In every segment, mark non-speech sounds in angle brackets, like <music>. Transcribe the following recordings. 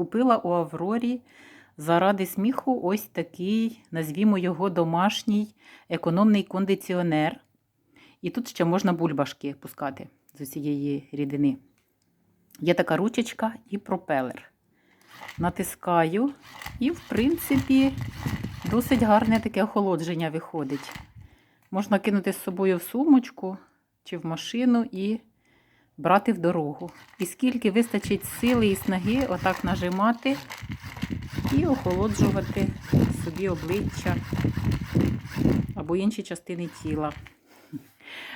Купила у Аврорі заради сміху ось такий, назвімо його домашній економний кондиціонер. І тут ще можна бульбашки пускати з усієї рідини. Є така ручечка і пропелер. Натискаю, і, в принципі, досить гарне таке охолодження виходить. Можна кинути з собою в сумочку чи в машину і брати в дорогу. І скільки вистачить сили і снаги, отак нажимати і охолоджувати собі обличчя або інші частини тіла.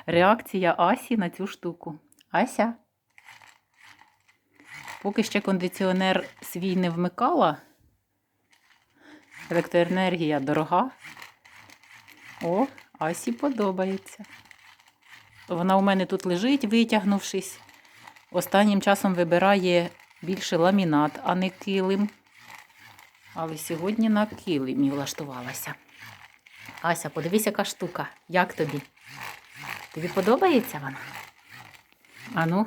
Реакція Асі на цю штуку. Ася. Поки ще кондиціонер свій не вмикала. Електроенергія дорога. О, Асі подобається. Вона у мене тут лежить, витягнувшись. Останнім часом вибирає більше ламінат, а не килим. Але сьогодні на килимі влаштувалася. Ася, подивись, яка штука. Як тобі? Тобі подобається вона? Ану,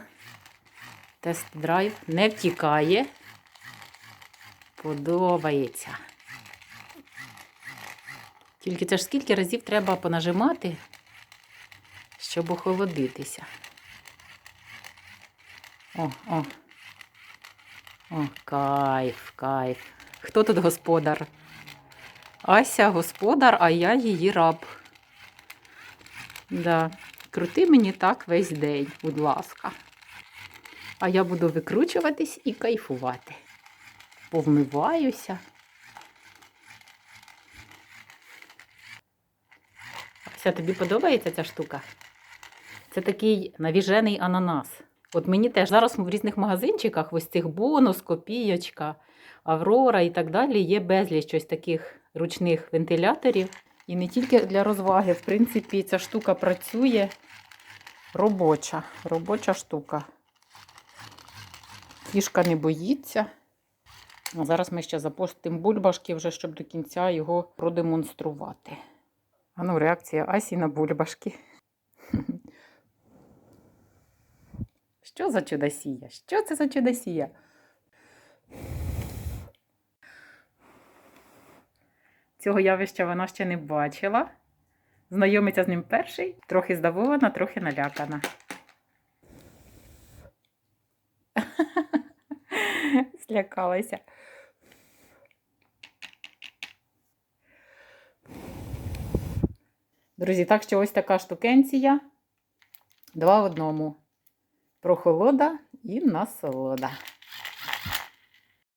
тест-драйв не втікає. Подобається. Тільки це ж скільки разів треба понажимати, щоб охолодитися. О, о. О, кайф, кайф. Хто тут господар? Ася господар, а я її раб. Да. Крути мені так весь день, будь ласка. А я буду викручуватись і кайфувати. Повмиваюся. Ася, тобі подобається ця штука? Це такий навіжений ананас. От мені теж зараз в різних магазинчиках, ось цих бонус, копійочка, Аврора і так далі, є безліч ось таких ручних вентиляторів. І не тільки для розваги. В принципі, ця штука працює робоча, робоча штука. Кішка не боїться. А зараз ми ще запустимо бульбашки, вже щоб до кінця його продемонструвати. А ну, реакція Асі на бульбашки. Що за чудосія? Що це за чудосія? Цього явища вона ще не бачила. Знайомиться з ним перший, трохи здивована, трохи налякана. <laughs> Злякалася. Друзі, так що ось така штукенція. Два в одному. Прохолода і насолода.